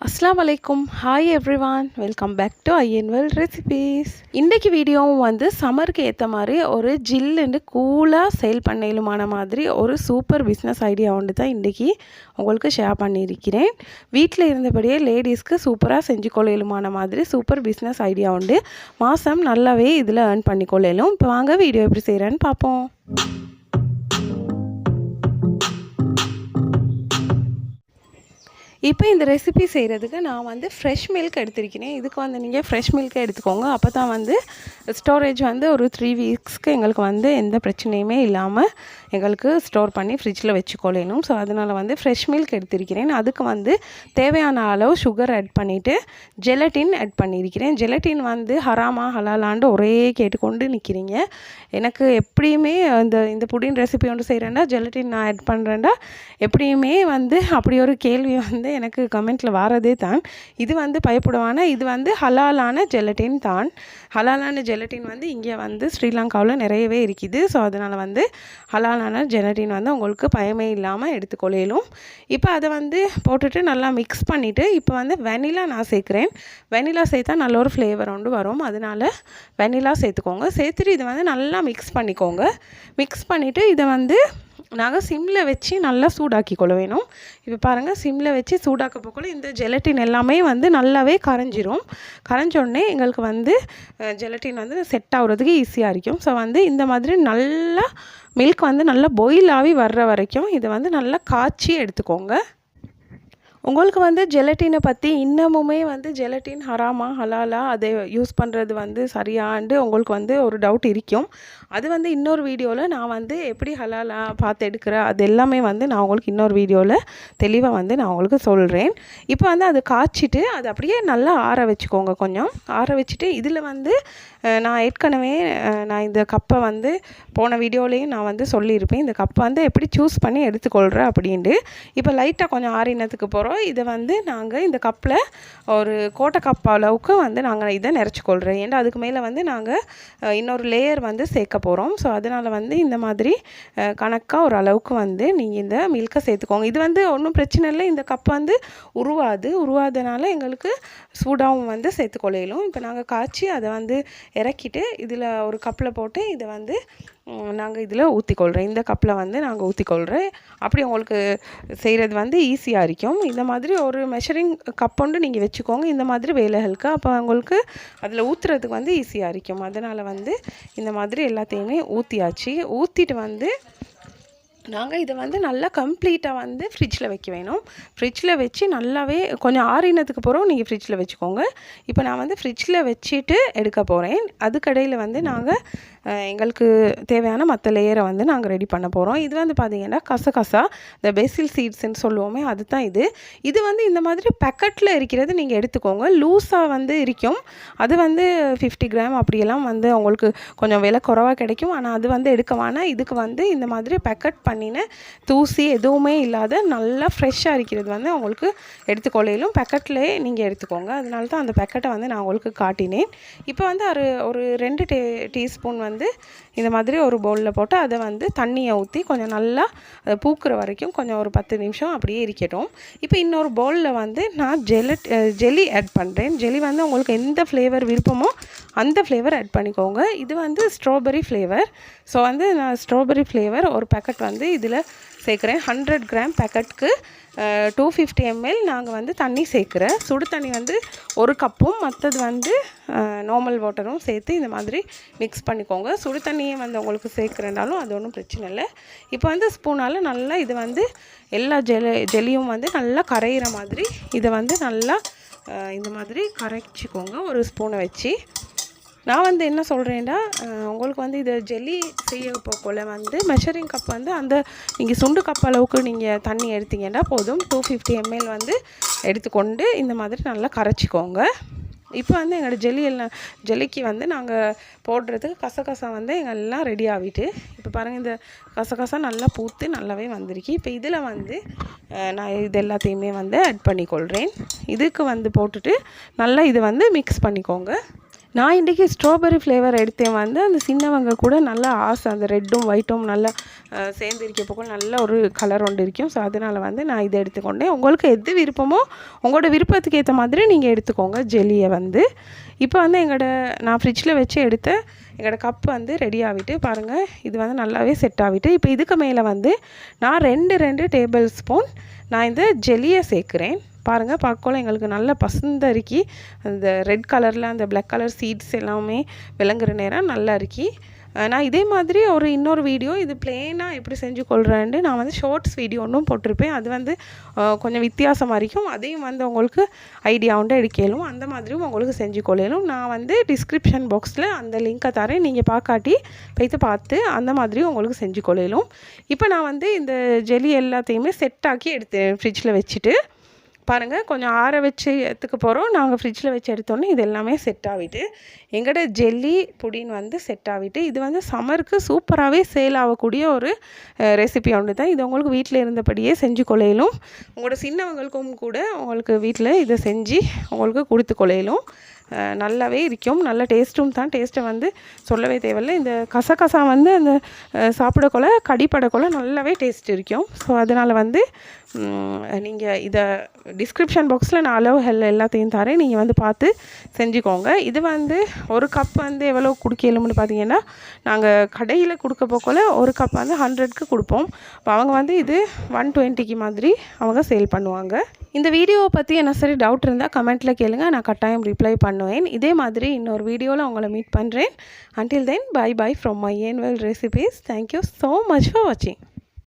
அஸ்லாம் வலைக்கும் hi everyone welcome back to IN வேல் ரெசிபீஸ் இன்றைக்கு வீடியோவும் வந்து சம்மருக்கு ஏற்ற மாதிரி ஒரு ஜில்லுன்னு கூலாக சேல் பண்ணலுமான மாதிரி ஒரு சூப்பர் பிஸ்னஸ் ஐடியா ஒன்று தான் இன்றைக்கி உங்களுக்கு ஷேர் பண்ணியிருக்கிறேன். வீட்டில் இருந்தபடியே லேடிஸ்க்கு சூப்பராக செஞ்சு கொள்ளையிலுமான மாதிரி சூப்பர் பிஸ்னஸ் ஐடியா உண்டு மாதம் நல்லாவே இதில் ஏர்ன் பண்ணி கொள்ளையிலும் இப்போ வாங்க வீடியோ எப்படி செய்கிறேன்னு பார்ப்போம். இப்போ இந்த ரெசிபி செய்கிறதுக்கு நான் வந்து ஃப்ரெஷ் மில்க் எடுத்திருக்கிறேன். இதுக்கு வந்து நீங்கள் ஃப்ரெஷ் மில்க்கை எடுத்துக்கோங்க. அப்போ தான் வந்து ஸ்டோரேஜ் வந்து ஒரு த்ரீ வீக்ஸ்க்கு எங்களுக்கு வந்து எந்த பிரச்சனையுமே இல்லாமல் எங்களுக்கு ஸ்டோர் பண்ணி ஃப்ரிட்ஜில் வச்சுக்கொள்ளணும் ஸோ அதனால் வந்து ஃப்ரெஷ் மில்க் எடுத்திருக்கிறேன். அதுக்கு வந்து தேவையான அளவு சுகர் ஆட் பண்ணிவிட்டு ஜெலட்டின் ஆட் பண்ணியிருக்கிறேன் ஜெலட்டின் வந்து ஹராமா ஹலாலாண்டு ஒரே கேட்டுக்கொண்டு நிற்கிறீங்க எனக்கு எப்படியுமே இந்த இந்த புடின் ரெசிபி ஒன்று செய்கிறேன்டா ஜெலட்டின் நான் ஆட் பண்ணுறேன்டா எப்படியுமே வந்து அப்படி ஒரு கேள்வி வந்து எனக்கு கமெண்ட்டில் வாரதே தான். இது வந்து பயப்படுவான? இது வந்து ஹலாலான ஜெலட்டின் தான். ஹலாலான ஜெலட்டின் வந்து இங்கே வந்து ஸ்ரீலங்காவில் நிறையவே இருக்குது. ஸோ அதனால் வந்து ஹலாலான ஜெலட்டின் வந்து உங்களுக்கு பயமே இல்லாமல் எடுத்துக்கொள்ளையிலும் இப்போ அதை வந்து போட்டுட்டு நல்லா மிக்ஸ் பண்ணிவிட்டு இப்போ வந்து வெனிலா நான் சேர்க்குறேன். வெனிலா சேர்த்தா நல்ல ஒரு ஃப்ளேவர் ஒன்று வரும். அதனால் வெனிலா சேர்த்துக்கோங்க. சேர்த்துட்டு இதை வந்து நல்லா மிக்ஸ் பண்ணிக்கோங்க. மிக்ஸ் பண்ணிவிட்டு இதை வந்து நாங்கள் சிம்மில் வச்சு நல்லா சூடாக்கி கொள்ள வேணும். இப்போ பாருங்கள் சிம்மில் வச்சு சூடாக்க போக்குள்ள இந்த ஜெலட்டின் எல்லாமே வந்து நல்லாவே கரைஞ்சிரும். கரைஞ்சோடனே எங்களுக்கு வந்து ஜெலட்டின் வந்து செட் ஆகுறதுக்கு ஈஸியாக இருக்கும். ஸோ வந்து இந்த மாதிரி நல்லா மில்க் வந்து நல்லா பொயில் ஆகி வர்ற வரைக்கும் இதை வந்து நல்லா காய்ச்சி எடுத்துக்கோங்க. உங்களுக்கு வந்து ஜெலட்டினை பற்றி இன்னமுமே வந்து ஜெலட்டின் ஹராமா ஹலாலா அதை யூஸ் பண்ணுறது வந்து சரியாண்டு உங்களுக்கு வந்து ஒரு டவுட் இருக்கும். அது வந்து இன்னொரு வீடியோவில் நான் வந்து எப்படி ஹலாலா பார்த்து எடுக்கிறேன் அது எல்லாமே வந்து நான் உங்களுக்கு இன்னொரு வீடியோவில் தெளிவாக வந்து நான் உங்களுக்கு சொல்கிறேன் இப்போ வந்து அதை காய்ச்சிட்டு அது அப்படியே நல்லா ஆற வச்சுக்கோங்க கொஞ்சம். ஆற வச்சுட்டு இதில் வந்து நான் ஏற்கனவே நான் இந்த கப்பை வந்து போன வீடியோலேயும் நான் வந்து சொல்லியிருப்பேன். இந்த கப்பை வந்து எப்படி சூஸ் பண்ணி எடுத்துக்கொள்கிறேன் அப்படின்ட்டு. இப்போ லைட்டாக கொஞ்சம் ஆறினத்துக்கு போகிறோம் இதை வந்து நாங்கள் இந்த கப்பில் ஒரு கோட்டை கப் அளவுக்கு வந்து நாங்கள் இதை நிறச்சிக்கொள்கிறோம் ஏன்னா அதுக்கு மேலே வந்து நாங்கள் இன்னொரு லேயர் வந்து சேர்க்க போகிறோம் ஸோ அதனால் வந்து இந்த மாதிரி கணக்காக ஒரு அளவுக்கு வந்து நீங்கள் இந்த மில்கை சேர்த்துக்கோங்க. இது வந்து ஒன்றும் பிரச்சனை இல்லை. இந்த கப் வந்து உருவாது. உருவாதனால எங்களுக்கு சூடாகவும் வந்து சேர்த்துக்கொள்ளையிலும் இப்போ நாங்கள் காய்ச்சி அதை வந்து இறக்கிட்டு இதில் ஒரு கப்பில் போட்டு இதை வந்து நாங்கள் இதில் ஊற்றிக்கொள்கிறோம் இந்த கப்பில் வந்து நாங்கள் ஊற்றிக்கொள்கிறோம் அப்படி உங்களுக்கு செய்கிறது வந்து ஈஸியாக இருக்கும். இந்த மாதிரி ஒரு மெஷரிங் கப் ஒன்று நீங்கள் வச்சுக்கோங்க. இந்த மாதிரி வேலைகளுக்கு. அப்போ உங்களுக்கு அதில் ஊற்றுறதுக்கு வந்து ஈஸியாக இருக்கும். அதனால் வந்து இந்த மாதிரி எல்லாத்தையுமே ஊற்றியாச்சு ஊற்றிட்டு வந்து நாங்கள் இதை வந்து நல்லா கம்ப்ளீட்டாக வந்து ஃப்ரிட்ஜில் வைக்க வேணும். ஃப்ரிட்ஜில் வச்சு நல்லாவே கொஞ்சம் ஆறினதுக்கு போகிறோம் நீங்கள் ஃப்ரிட்ஜில் வச்சுக்கோங்க. இப்போ நான் வந்து ஃப்ரிட்ஜில் வச்சுட்டு எடுக்க போகிறேன் அதுக்கடையில் வந்து நாங்கள் எங்களுக்கு தேவையான மற்ற லேயரை வந்து நாங்கள் ரெடி பண்ண போகிறோம் இது வந்து பார்த்திங்கன்னா கசகசா இந்த பெசில் சீட்ஸ்ன்னு சொல்லுவோமே அது தான் இது. இது வந்து இந்த மாதிரி பேக்கெட்டில் இருக்கிறது நீங்கள் எடுத்துக்கோங்க. லூஸாக வந்து இருக்கும். அது வந்து ஃபிஃப்டி கிராம் அப்படியெல்லாம் வந்து உங்களுக்கு கொஞ்சம் விலை குறவாக கிடைக்கும். ஆனால் அது வந்து எடுக்க வேணாம். இதுக்கு வந்து இந்த மாதிரி பேக்கெட் பண்ணின தூசி எதுவுமே இல்லாத நல்லா ஃப்ரெஷ்ஷாக இருக்கிறது வந்து உங்களுக்கு எடுத்துக்கொள்ளையிலும் பேக்கெட்லேயே நீங்கள் எடுத்துக்கோங்க. அதனால தான் அந்த பேக்கெட்டை வந்து நான் உங்களுக்கு காட்டினேன். இப்போ வந்து ஒரு ஒரு ரெண்டு டீ டீஸ்பூன் வந்து வந்து இந்த மாதிரி ஒரு பவுலில் போட்டு அதை வந்து தண்ணியை ஊற்றி கொஞ்சம் நல்லா அதை பூக்கிற வரைக்கும் கொஞ்சம் ஒரு பத்து நிமிஷம் அப்படியே இருக்கட்டும். இப்போ இன்னொரு பவுலில் வந்து நான் ஜெலட் ஜெல்லி ஆட் பண்ணுறேன் ஜெல்லி வந்து உங்களுக்கு எந்த ஃப்ளேவர் விருப்பமோ அந்த ஃப்ளேவர் ஆட் பண்ணிக்கோங்க. இது வந்து ஸ்ட்ராபெரி ஃப்ளேவர் ஸோ வந்து நான் ஸ்ட்ராபெரி ஃப்ளேவர் ஒரு பேக்கெட் வந்து இதில் சேர்க்குறேன். ஹண்ட்ரட் கிராம் பேக்கெட்டுக்கு டூ ஃபிஃப்டி எம்எல் நாங்கள் வந்து தண்ணி சேர்க்குறேன் சுடு தண்ணி வந்து ஒரு கப்பும் மற்றது வந்து நார்மல் வாட்டரும் சேர்த்து இந்த மாதிரி மிக்ஸ் பண்ணிக்கோங்க. சுடு தண்ணியே வந்து உங்களுக்கு சேர்க்குறனாலும் அது ஒன்றும் பிரச்சனை இல்லை. இப்போ வந்து ஸ்பூனால் நல்லா இது வந்து எல்லா ஜெல ஜெல்லியும் வந்து நல்லா கரையிற மாதிரி இதை வந்து நல்லா இந்த மாதிரி கரைச்சிக்கோங்க. ஒரு ஸ்பூனை வச்சு. நான் வந்து என்ன சொல்கிறேன்னா உங்களுக்கு வந்து இது ஜெல்லி செய்ய போக்கோல வந்து மெஷரிங் கப் வந்து அந்த நீங்கள் சுண்டு கப் அளவுக்கு நீங்கள் தண்ணி எடுத்தீங்கன்னா போதும். டூ ஃபிஃப்டி எம்எல் வந்து எடுத்துக்கொண்டு இந்த மாதிரி நல்லா கரைச்சிக்கோங்க. இப்போ வந்து எங்களோட ஜெல்லி எல்லாம் ஜெல்லிக்கு வந்து நாங்கள் போடுறதுக்கு கசகசா வந்து எங்கெல்லாம் ரெடி ஆகிட்டு இப்போ பாருங்கள் இந்த கசகசா நல்லா பூத்து நல்லாவே வந்திருக்கு. இப்போ இதில் வந்து நான் இது எல்லாத்தையுமே வந்து ஆட் பண்ணிக்கொள்கிறேன் இதுக்கு வந்து போட்டுட்டு நல்லா இதை வந்து மிக்ஸ் பண்ணிக்கோங்க. நான் இன்றைக்கி ஸ்ட்ராபெரி ஃப்ளேவர் எடுத்தேன் வந்து அந்த சின்னவங்க கூட நல்லா ஆசை அந்த ரெட்டும் ஒயிட்டும் நல்லா சேர்ந்து இருக்கப்போ போக நல்ல ஒரு கலர் ஒன்று இருக்கும். ஸோ அதனால் வந்து நான் இதை எடுத்துக்கொண்டேன். உங்களுக்கு எது விருப்பமோ உங்களோட விருப்பத்துக்கு ஏற்ற மாதிரி நீங்கள் எடுத்துக்கோங்க ஜெல்லியை வந்து. இப்போ வந்து எங்களோட நான் ஃப்ரிட்ஜில் வச்சு எடுத்த எங்களோட கப் வந்து ரெடி ஆகிட்டு பாருங்கள் இது வந்து நல்லாவே செட் ஆகிட்டு இப்போ இதுக்கு மேலே வந்து நான் ரெண்டு ரெண்டு டேபிள் ஸ்பூன் நான் இந்த ஜெல்லியை சேர்க்குறேன். பாருங்கள் பார்க்கலாம் எங்களுக்கு நல்ல பசுந்தரிக்கி அந்த ரெட் கலரில் அந்த பிளாக் கலர் சீட்ஸ் எல்லாமே விளங்குற நேரம் நல்லா இருக்கி நான் இதே மாதிரி ஒரு இன்னொரு வீடியோ இது பிளெயினாக எப்படி செஞ்சு கொள்கிறேன்ட்டு நான் வந்து ஷார்ட்ஸ் வீடியோ ஒன்றும் போட்டிருப்பேன். அது வந்து கொஞ்சம் வித்தியாசமாக இருக்கும். அதையும் வந்து உங்களுக்கு ஐடியா உண்டு எடுக்கலும். அந்த மாதிரியும் உங்களுக்கு செஞ்சு கொள்ளலும். நான் வந்து டிஸ்கிரிப்ஷன் பாக்ஸில் அந்த லிங்க்கை தரேன். நீங்கள் பார்க்காட்டி போய்த்து பார்த்து அந்த மாதிரியும் உங்களுக்கு செஞ்சு கொள்ளலும். இப்போ நான் வந்து இந்த ஜெலி எல்லாத்தையுமே செட் ஆக்கி எடுத்தேன் ஃப்ரிட்ஜில் வச்சுட்டு. பாருங்கள் கொஞ்சம் ஆற வச்சு எடுத்துக்க போகிறோம் நாங்கள் ஃப்ரிட்ஜில் வச்சு எடுத்தோன்னே இது எல்லாமே செட் ஆகிட்டு எங்களோட ஜெல்லி புடின் வந்து செட் ஆகிட்டு இது வந்து சம்மருக்கு சூப்பராகவே சேல் ஆகக்கூடிய ஒரு ரெசிபி ஒன்று தான் இது உங்களுக்கு வீட்டில் இருந்தபடியே செஞ்சு கொலையிலும் உங்களோட சின்னவங்களுக்கும் கூட உங்களுக்கு வீட்டில் இதை செஞ்சு உங்களுக்கு கொடுத்து கொலையிலும். நல்லாவே இருக்கும். நல்ல டேஸ்ட்டும் தான் டேஸ்ட்டை வந்து சொல்லவே தேவையில்லை. இந்த கசகசா வந்து அந்த அஹ் சாப்பிடக்கொள்ள நல்லாவே டேஸ்ட் இருக்கும். ஸோ அதனால் வந்து நீங்கள் இதை டிஸ்கிரிப்ஷன் பாக்ஸில் நான் அளவு ஹெல் எல்லாத்தையும் தரேன். நீங்கள் வந்து பார்த்து செஞ்சுக்கோங்க. இது வந்து ஒரு கப் வந்து எவ்வளோ குடிக்கலும்னு பார்த்தீங்கன்னா நாங்கள் கடையில் கொடுக்க போக்கோல ஒரு கப் வந்து ஹண்ட்ரட்க்கு கொடுப்போம். அவங்க வந்து இது ஒன் டுவெண்ட்டிக்கு மாதிரி அவங்க சேல் பண்ணுவாங்க. இந்த வீடியோவை பற்றி என்ன சரி டவுட் இருந்தால் கமெண்ட்டில் கேளுங்க. நான் கட்டாயம் ரிப்ளை பண்ணுவேன். இதே மாதிரி இன்னொரு வீடியோவில் உங்களை மீட் பண்ணுறேன் until then bye bye from my ஏன்வெல் recipes thank you so much for வாட்சிங்